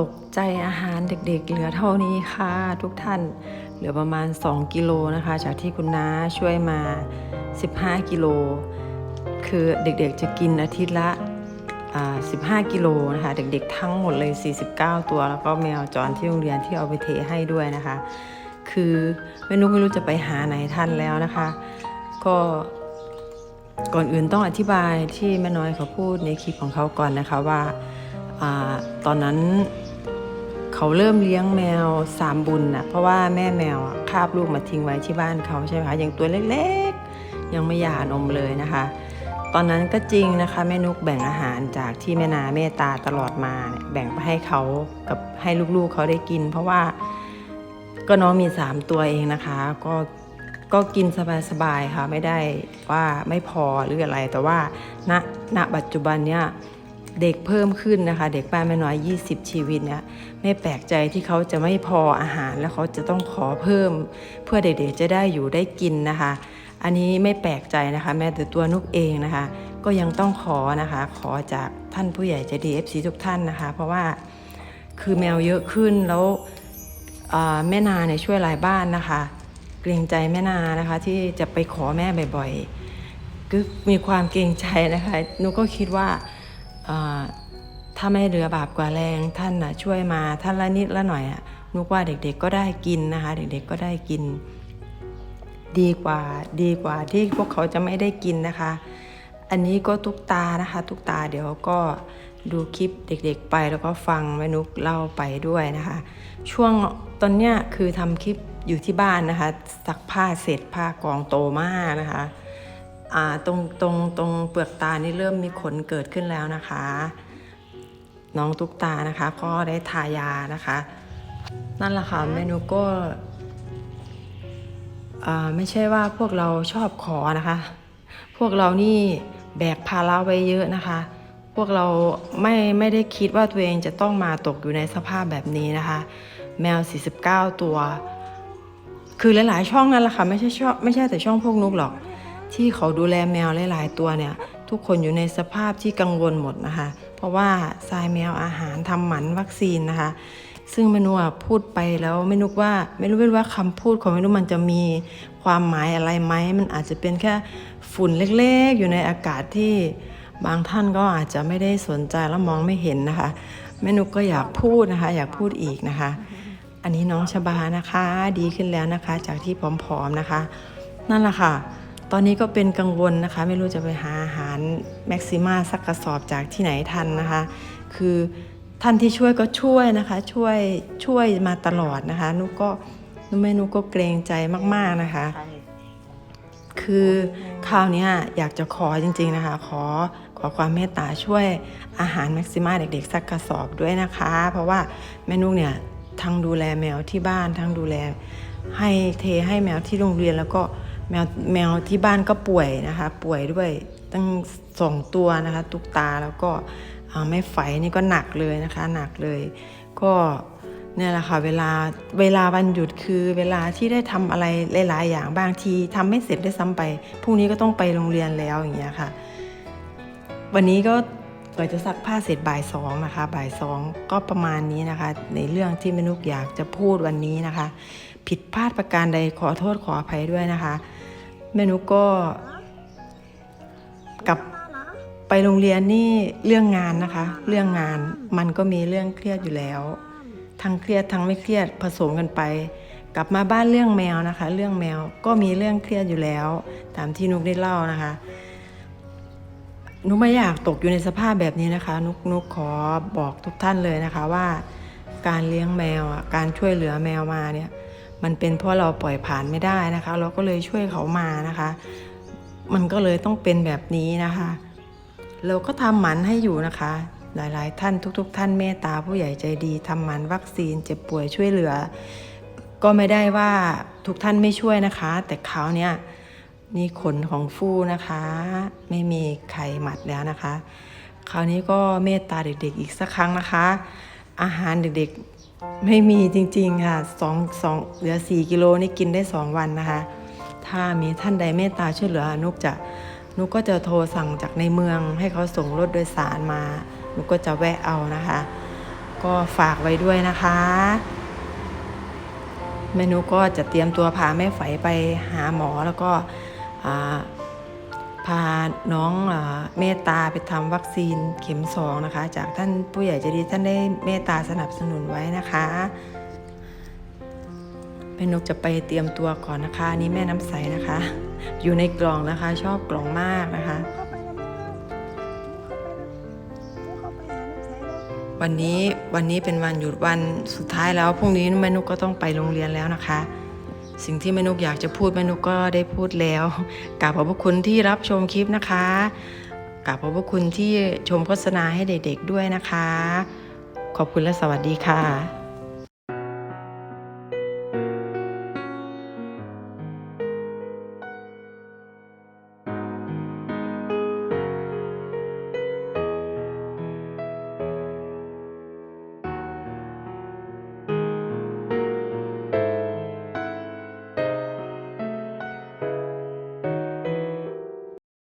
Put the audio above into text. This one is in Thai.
ตกใจอาหารเด็กๆ เหลือเท่านี้ค่ะ ทุกท่านเหลือประมาณ 2 กิโลนะคะ จากที่คุณน้าช่วยมา 15 กิโล คือเด็กๆจะกินอาทิตย์ละอ่า15 กิโลนะคะ เด็กๆทั้งหมดเลย 49 ตัว แล้วก็แมวจรที่โรงเรียนที่เอาไปเทให้ด้วยนะคะ คือไม่รู้ไม่รู้จะไปหาไหนท่านแล้วนะคะ ก็ก่อนอื่นต้องอธิบายที่แม่น้อยเขาพูดในคลิปของเขาก่อนนะคะว่าอาตอนนั้น เขาเริ่มเลี้ยงแมวสามบุญนะเพราะว่าแม่แมวอะคาบลูกมาทิ้งไว้ที่บ้านเขาใช่ไหมคะยังตัวเล็กๆ ยังไม่หย่านมเลยนะคะ ตอนนั้นก็จริงนะคะแม่นุกแบ่งอาหารจากที่แม่นาเมตตาตลอดมาเนี่ยแบ่งไปให้เขากับให้ลูกๆเขาได้กิน เพราะว่าก็น้องมีสามตัวเองนะคะ ก็ก็กินสบายๆค่ะไม่ได้ว่าไม่พอหรืออะไรแต่ว่าณณปัจจุบันเนี่ย เด็กเพิ่มขึ้นนะคะ เด็กป้าไม่น้อย 20 ชีวิตเนี่ยไม่แปลกใจที่เขาจะไม่พออาหาร แล้วเขาจะต้องขอเพิ่ม เพื่อเด็กๆจะได้อยู่ได้กินนะคะ อันนี้ไม่แปลกใจนะคะ แม้แต่ตัวนุกเองนะคะ ก็ยังต้องขอนะคะ ขอจากท่านผู้ใหญ่ใจดีเอฟซีทุกท่านนะคะ เพราะว่าคือแมวเยอะขึ้นแล้วแม่นาเนี่ยช่วยหลายบ้านนะคะ เกรงใจแม่นานะคะ ที่จะไปขอแม่บ่อยๆก็มีความเกรงใจนะคะนุกก็คิดว่า ถ้าไม่เหลือบาปกว่าแรงท่านนะช่วยมาท่านละนิดละหน่อยอะนุกว่าเด็กๆก็ได้กินนะคะ เด็กๆก็ได้กิน ดีกว่าดีกว่าที่พวกเขาจะไม่ได้กินนะคะ อันนี้ก็ทุกตานะคะ ทุกตาเดี๋ยวก็ดูคลิปเด็กๆไปแล้วก็ฟังแม่นุกเล่าไปด้วยนะคะ ช่วงตอนเนี้ยคือทำคลิปอยู่ที่บ้านนะคะซักผ้าเสร็จผ้ากองโตมากนะคะ ตรงตรงตรงเปลือกตานี่เริ่มมีขนเกิดขึ้นแล้วนะคะ น้องตุ๊กตานะคะก็ได้ทายานะคะ นั่นแหละค่ะเมนูก็อ่าไม่ใช่ว่าพวกเราชอบขอนะคะ พวกเรานี่แบกภาระไว้เยอะนะคะ พวกเราไม่ไม่ได้คิดว่าตัวเองจะต้องมาตกอยู่ในสภาพแบบนี้นะคะ แมว 49 ตัว คือหลาย ๆ ช่องนั่นแหละค่ะไม่ใช่ช่องไม่ใช่แต่ช่องพวกนุกหรอก ที่เขาดูแลแมวหลาย ๆ ตัวเนี่ย ทุกคนอยู่ในสภาพที่กังวลหมดนะคะ เพราะว่าทรายแมวอาหารทำหมันวัคซีนนะคะ ซึ่งเมนูพูดไปแล้วไม่รู้ว่าไม่รู้ว่าคำพูดของเมนูมันจะมีความหมายอะไรไหมมันอาจจะเป็นแค่ฝุ่นเล็ก ๆ อยู่ในอากาศที่บางท่านก็อาจจะไม่ได้สนใจและมองไม่เห็นนะคะเมนูก็อยากพูดนะคะ อยากพูดอีกนะคะ อันนี้น้องชบานะคะ ดีขึ้นแล้วนะคะ จากที่ผอมๆนะคะ นั่นแหละค่ะ ตอนนี้ก็เป็นกังวลนะคะ ไม่รู้จะไปหาอาหารแม็กซิมาสักกระสอบจากที่ไหนทันนะคะ คือท่านที่ช่วยก็ช่วยนะคะ ช่วยช่วยมาตลอดนะคะนุกก็นุกแม่นุกก็เกรงใจมากๆนะคะ คือคราวเนี้ยอยากจะขอจริง ๆนะคะ ขอขอความเมตตาช่วยอาหารแม็กซิมาเด็กๆสักกระสอบด้วยนะคะ เพราะว่าแม่นุกเนี่ยทั้งดูแลแมวที่บ้านทั้งดูแล ให้เทให้แมวที่โรงเรียนแล้วก็ แมวแมวที่บ้านก็ป่วยนะคะ ป่วยด้วยตั้งสองตัวนะคะ ตุกตาแล้วก็ไม่ไฝนี่ก็หนักเลยนะคะ หนักเลย ก็เนี่ยแหละค่ะเวลาเวลาวันหยุดคือเวลาที่ได้ทำอะไรหลาย ๆ อย่างบางทีทำไม่เสร็จได้ซ้ำไปพรุ่งนี้ก็ต้องไปโรงเรียนแล้วอย่างเงี้ยค่ะ วันนี้ก็เราจะซักผ้าเสร็จบ่ายสองนะคะบ่ายสองก็ประมาณนี้นะคะ ในเรื่องที่มนุกอยากจะพูดวันนี้นะคะ ผิดพลาดประการใดขอโทษขออภัยด้วยนะคะ แม่นุกก็กลับไปโรงเรียนนี่เรื่องงานนะคะ เรื่องงานมันก็มีเรื่องเครียดอยู่แล้ว ทั้งเครียดทั้งไม่เครียดผสมกันไป กลับมาบ้านเรื่องแมวนะคะ เรื่องแมวก็มีเรื่องเครียดอยู่แล้ว ตามที่นุกได้เล่านะคะนุกไม่อยากตกอยู่ในสภาพแบบนี้นะคะ นุกนุกขอบอกทุกท่านเลยนะคะว่า การเลี้ยงแมวอะการช่วยเหลือแมวมาเนี่ย มันเป็นเพราะเราปล่อยผ่านไม่ได้นะคะ เราก็เลยช่วยเขามานะคะ มันก็เลยต้องเป็นแบบนี้นะคะ เราก็ทำหมันให้อยู่นะคะ หลายๆ ท่านทุก ๆ ท่านเมตตาผู้ใหญ่ใจดีทำหมันวัคซีนเจ็บป่วยช่วยเหลือ ก็ไม่ได้ว่าทุกท่านไม่ช่วยนะคะ แต่คราวเนี้ยนี่ขนของฟูนะคะ ไม่มีไข่หมัดแล้วนะคะ คราวนี้ก็เมตตาเด็กๆ อีกสักครั้งนะคะ อาหารเด็กๆ ไม่มีจริงๆค่ะสองสองเหลือสี่กิโลนี่กินได้สองวันนะคะ ถ้ามีท่านใดเมตตาช่วยเหลือนุกจะนุกก็จะโทรสั่งจากในเมือง ให้เขาส่งรถโดยสารมานุกก็จะแวะเอานะคะ ก็ฝากไว้ด้วยนะคะแม่นุก็จะเตรียมตัวพาแม่ไฝไปหาหมอแล้วก็อ่า พาน้องเมตตาไปทำวัคซีนเข็มสองนะคะ จากท่านผู้ใหญ่ใจดีท่านได้เมตตาสนับสนุนไว้นะคะแม่นกจะไปเตรียมตัวก่อนนะคะนี่แม่น้ำใสนะคะ อยู่ในกล่องนะคะ ชอบกล่องมากนะคะ วันนี้วันนี้เป็นวันหยุดวันสุดท้ายแล้วพรุ่งนี้แม่นุกก็ต้องไปโรงเรียนแล้วนะคะ สิ่งที่แม่นุกอยากจะพูดแม่นุกก็ได้พูดแล้วกราบขอบพระคุณที่รับชมคลิปนะคะกราบขอบพระคุณที่ชมโฆษณาให้เด็กๆด้วยนะคะ ขอบคุณและสวัสดีค่ะ